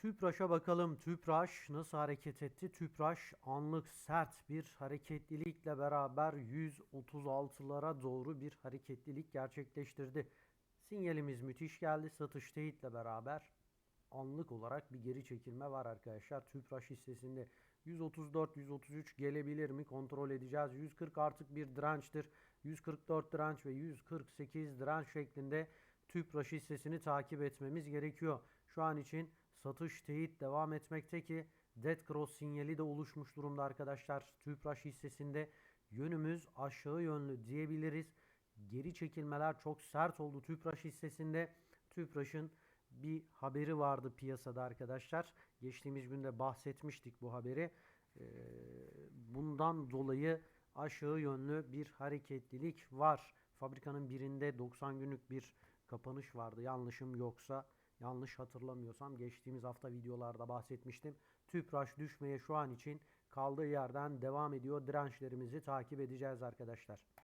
Tüpraş'a bakalım. Tüpraş nasıl hareket etti? Tüpraş anlık sert bir hareketlilikle beraber 136'lara doğru bir hareketlilik gerçekleştirdi. Sinyalimiz müthiş geldi. Satış teyitle beraber anlık olarak bir geri çekilme var arkadaşlar. Tüpraş hissesinde 134-133 gelebilir mi? Kontrol edeceğiz. 140 artık bir dirençtir. 144 direnç ve 148 direnç şeklinde Tüpraş hissesini takip etmemiz gerekiyor. Şu an için satış teyit devam etmekte ki Dead Cross sinyali de oluşmuş durumda arkadaşlar. Tüpraş hissesinde yönümüz aşağı yönlü diyebiliriz. Geri çekilmeler çok sert oldu Tüpraş hissesinde. Tüpraş'ın bir haberi vardı piyasada arkadaşlar. Geçtiğimiz günde bahsetmiştik bu haberi. Ee, bundan dolayı aşağı yönlü bir hareketlilik var. Fabrikanın birinde 90 günlük bir kapanış vardı. Yanlışım yoksa, yanlış hatırlamıyorsam geçtiğimiz hafta videolarda bahsetmiştim. Tüpraş düşmeye şu an için kaldığı yerden devam ediyor. Dirençlerimizi takip edeceğiz arkadaşlar.